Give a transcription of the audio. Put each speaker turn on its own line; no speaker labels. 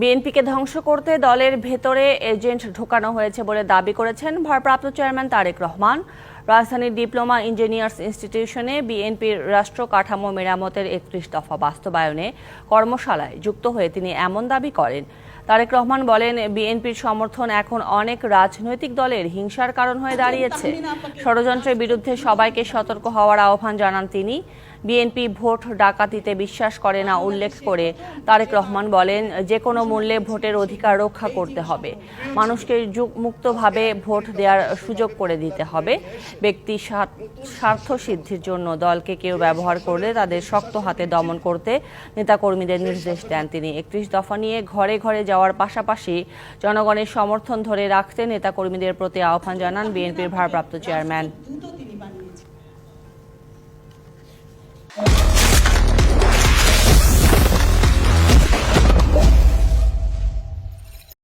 বিএনপিকে ধ্বংস করতে দলের ভেতরে এজেন্ট ঢোকানো হয়েছে বলে দাবি করেছেন ভারপ্রাপ্ত চেয়ারম্যান তারেক রহমান। রাজধানীর ডিপ্লোমা ইঞ্জিনিয়ার্স ইনস্টিটিউশনে বিএনপির রাষ্ট্র কাঠামো মেরামতের একত্রিশ দফা বাস্তবায়নে কর্মশালায় যুক্ত হয়ে তিনি এমন দাবি করেন। তারেক রহমান বলেন, বিএনপির সমর্থন এখন অনেক রাজনৈতিক দলের হিংসার কারণ হয়ে দাঁড়িয়েছে। ষড়যন্ত্রের বিরুদ্ধে সবাইকে সতর্ক হওয়ার আহ্বান জানান তিনি। বিএনপি ভোট ডাকাতিতে বিশ্বাস করে না উল্লেখ করে তারেক রহমান বলেন, যে কোনো মূল্যে ভোটের অধিকার রক্ষা করতে হবে। মানুষকে যুগ- মুক্তভাবে ভোট দেওয়ার সুযোগ করে দিতে হবে। ব্যক্তি স্বার্থ- সিদ্ধির জন্য দলকে কেউ ব্যবহার করলে তাদের শক্ত হাতে দমন করতে নেতাকর্মীদের নির্দেশ দেন তিনি। একত্রিশ দফা নিয়ে ঘরে ঘরে যাওয়ার পাশাপাশি জনগণের সমর্থন ধরে রাখতে নেতাকর্মীদের প্রতি আহ্বান জানান বিএনপির ভারপ্রাপ্ত চেয়ারম্যান।